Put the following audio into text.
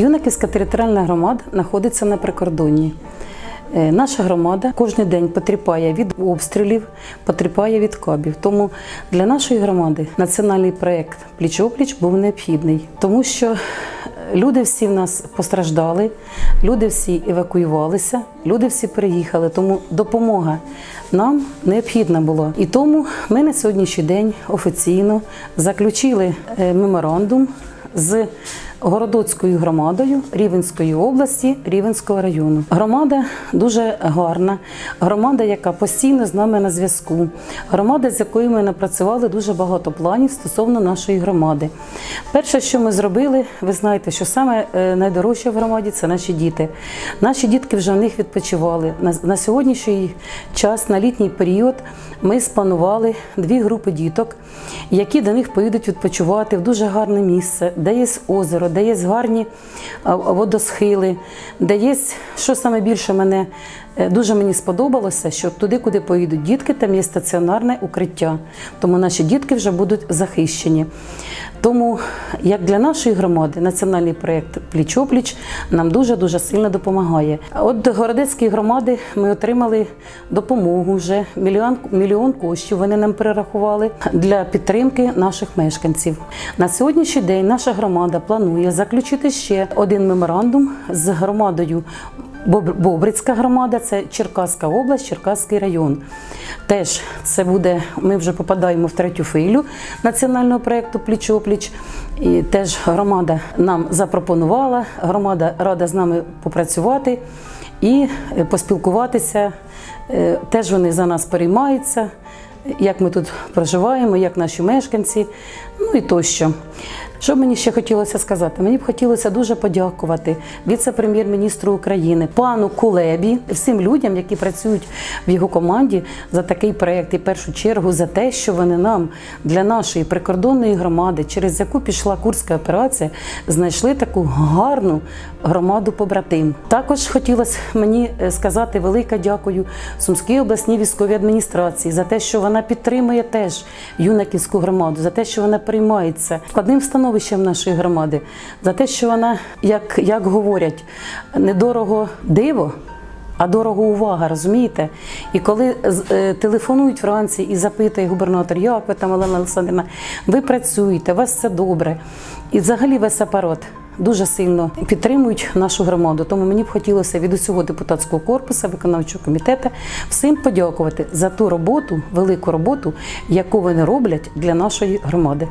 Юнаківська територіальна громада знаходиться на прикордонні. Е, Наша громада кожен день потерпає від обстрілів, потерпає від кабів. Тому для нашої громади національний проєкт Пліч-опліч був необхідний, тому що люди всі в нас постраждали, люди всі евакуювалися, люди всі переїхали. Тому допомога нам необхідна була. І тому ми на сьогоднішній день офіційно заключили е, меморандум з Городоцькою громадою Рівенської області, Рівенського району. Громада дуже гарна, громада, яка постійно з нами на зв'язку. Громада, з якою ми напрацювали дуже багато планів стосовно нашої громади. Перше, що ми зробили, ви знаєте, що саме е, найдорожче в громаді це наші діти. Наші дітки вже в них відпочивали. На, сьогоднішній час, на літній період, ми спланували дві групи діток, які до них поїдуть відпочивати в дуже гарне місце, де є озеро, де є гарні водосхили, де є, що саме більше мене е, дуже мені сподобалося, що туди, куди поїдуть дітки, там є стаціонарне укриття. Тому наші дітки вже будуть захищені. Тому, як для нашої громади, національний проєкт Пліч-опліч нам дуже дуже сильно допомагає. От Городецької громади ми отримали допомогу вже мільйон, мільйон коштів. Вони нам перерахували для підтримки наших мешканців. На сьогоднішній день наша громада планує заключити ще один меморандум з громадою. Боб- Бобрицька громада це Черкаська область, Черкаський район. Теж це буде, ми вже попадаємо в третю хвилю національного проєкту Пліч-опліч. І теж громада нам запропонувала, громада рада з нами попрацювати і е, поспілкуватися. Е, Теж вони за нас переймаються, як ми тут проживаємо, як наші мешканці, ну і тощо. Що мені ще хотілося сказати? Мені б хотілося дуже подякувати віце-прем'єр-міністру України, пану Кулебі, всім людям, які працюють в його команді за такий проєкт, і в першу чергу за те, що вони нам для нашої прикордонної громади, через яку пішла курська операція, знайшли таку гарну громаду побратим. Також хотілося мені е, сказати велике дякую Сумській обласній військовій адміністрації за те, що вона підтримує теж юнаківську громаду, за те, що вона приймається складним становищем нашої громади, за те, що вона, як, як говорять, недорого диво. А дорого увага, розумієте? І коли е, телефонують вранці і запитує губернатор, як ви там, Олена Олександрівна, ви працюєте, у вас все добре. І взагалі весь апарат дуже сильно підтримують нашу громаду. Тому мені б хотілося від усього депутатського корпусу, виконавчого комітету всім подякувати за ту роботу, велику роботу, яку вони роблять для нашої громади.